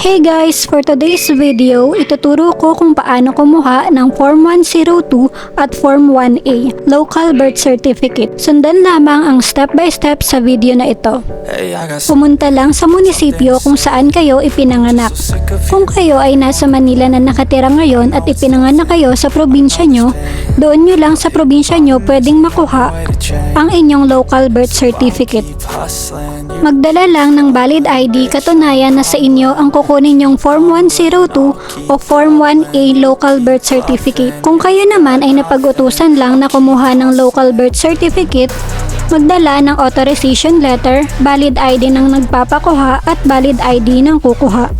Hey guys! For today's video, ituturo ko kung paano kumuha ng Form 102 at Form 1A, Local Birth Certificate. Sundan lamang ang step-by-step sa video na ito. Pumunta lang sa munisipyo kung saan kayo ipinanganak. Kung kayo ay nasa Manila na nakatira ngayon at ipinanganak kayo sa probinsya nyo, doon nyo lang sa probinsya nyo pwedeng makuha ang inyong local birth certificate. Magdala lang ng valid ID katunayan na sa inyo ang kukunin yung Form 102 o Form 1A Local Birth Certificate. Kung kayo naman ay napag-utusan lang na kumuha ng Local Birth Certificate, magdala ng authorization letter, valid ID ng nagpapakuha at valid ID ng kukuha.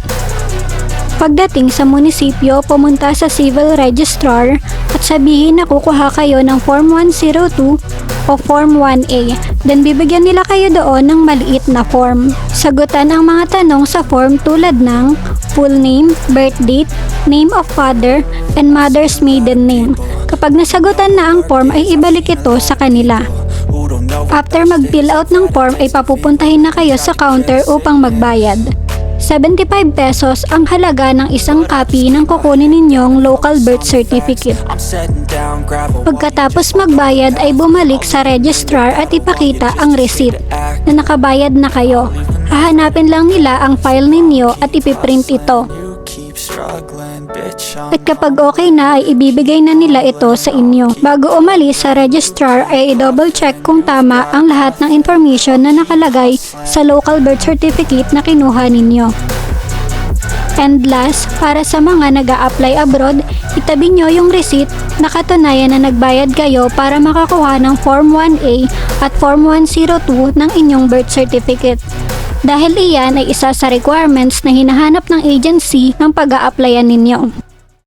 Pagdating sa munisipyo, pumunta sa civil registrar at sabihin na kukuha kayo ng Form 102 o Form 1A. Then bibigyan nila kayo doon ng maliit na form. Sagutan ang mga tanong sa form tulad ng full name, birth date, name of father, and mother's maiden name. Kapag nasagutan na ang form ay ibalik ito sa kanila. After mag-fill out ng form ay papupuntahin na kayo sa counter upang magbayad. 75 pesos ang halaga ng isang copy ng kukunin ninyong local birth certificate. Pagkatapos magbayad ay bumalik sa registrar at ipakita ang receipt na nakabayad na kayo. Hahanapin lang nila ang file ninyo at ipiprint ito. At kapag okay na ay ibibigay na nila ito sa inyo. Bago umalis sa registrar ay i-double check kung tama ang lahat ng information na nakalagay sa local birth certificate na kinuha ninyo. And last, para sa mga nag apply abroad, itabi nyo yung receipt na katunayan na nagbayad kayo para makakuha ng Form 1A at Form 102 ng inyong birth certificate. Dahil iyan ay isa sa requirements na hinahanap ng agency ng pag-a-applyan ninyo.